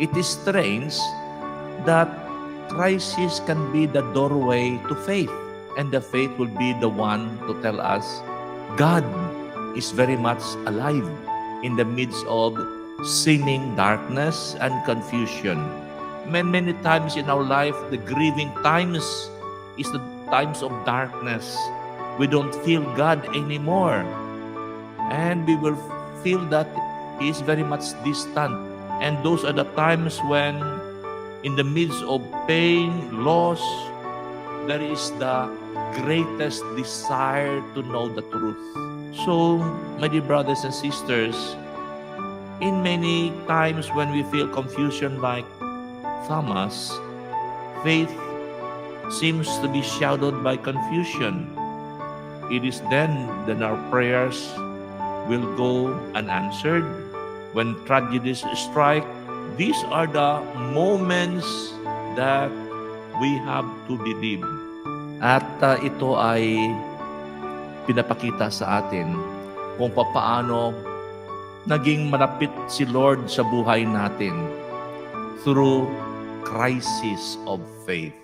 It is strange that crisis can be the doorway to faith, and the faith will be the one to tell us God is very much alive in the midst of seeming darkness and confusion. Many, many times in our life, the grieving times is the times of darkness. We don't feel God anymore. And we will feel that He is very much distant. And those are the times when, in the midst of pain, loss, there is the greatest desire to know the truth. So, my dear brothers and sisters, in many times when we feel confusion like Thomas, faith seems to be shadowed by confusion. It is then that our prayers will go unanswered. When tragedies strike, these are the moments that we have to believe. At uh, ito ay pinapakita sa atin kung papaano naging malapit si Lord sa buhay natin through crisis of faith.